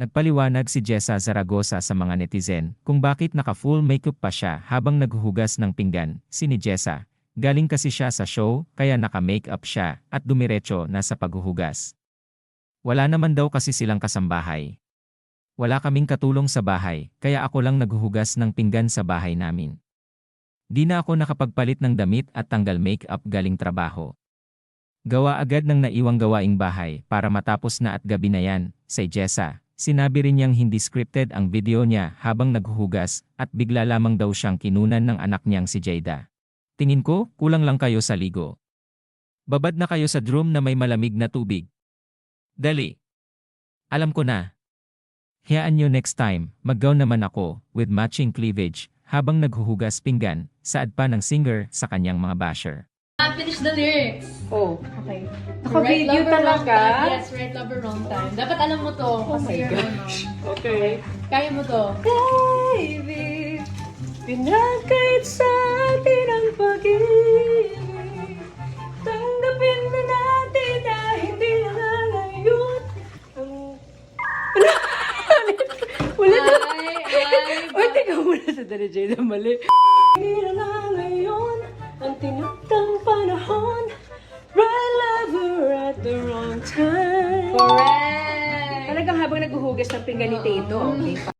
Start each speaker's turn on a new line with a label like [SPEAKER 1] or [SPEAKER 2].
[SPEAKER 1] Nagpaliwanag si Jessa Zaragoza sa mga netizen kung bakit naka-full makeup pa siya habang naghuhugas ng pinggan. Si ni Jessa, galing kasi siya sa show kaya naka-makeup siya at dumiretso na sa paghuhugas. Wala naman daw kasi silang kasambahay. Wala kaming katulong sa bahay kaya ako lang naghuhugas ng pinggan sa bahay namin. Di na ako nakapagpalit ng damit at tanggal makeup galing trabaho. Gawa agad ng naiwang gawaing bahay para matapos na at gabi na yan, say Jessa. Sinabi rin niyang hindi scripted ang video niya habang naghuhugas at bigla lamang daw siyang kinunan ng anak niyang si Jada. Tingin ko, kulang lang kayo sa ligo. Babad na kayo sa drum na may malamig na tubig. Dali. Alam ko na. Hayaan nyo next time, mag-gown naman ako with matching cleavage habang naghuhugas pinggan, saad pa ng singer sa kanyang mga basher.
[SPEAKER 2] Ah, finish the lyrics.
[SPEAKER 3] Oh.
[SPEAKER 2] Okay.
[SPEAKER 3] Naka-video
[SPEAKER 2] lover, wrong
[SPEAKER 3] talaga?
[SPEAKER 2] time. Yes, right lover, wrong time. Dapat alam mo to.
[SPEAKER 3] Oh
[SPEAKER 2] kasi
[SPEAKER 3] my
[SPEAKER 2] you're
[SPEAKER 3] gosh.
[SPEAKER 2] ano.
[SPEAKER 3] Okay.
[SPEAKER 2] Kaya mo to.
[SPEAKER 3] Baby, pinagkait sa atin ang pag-ibig. Tanggapin na natin na hindi nangangayot. Ang... Ulit.
[SPEAKER 2] Ay, ay,
[SPEAKER 3] Uy, teka muna sa Dali Jada, mali. Hindi na naghuhugas ng pinggan ni Tito. Okay.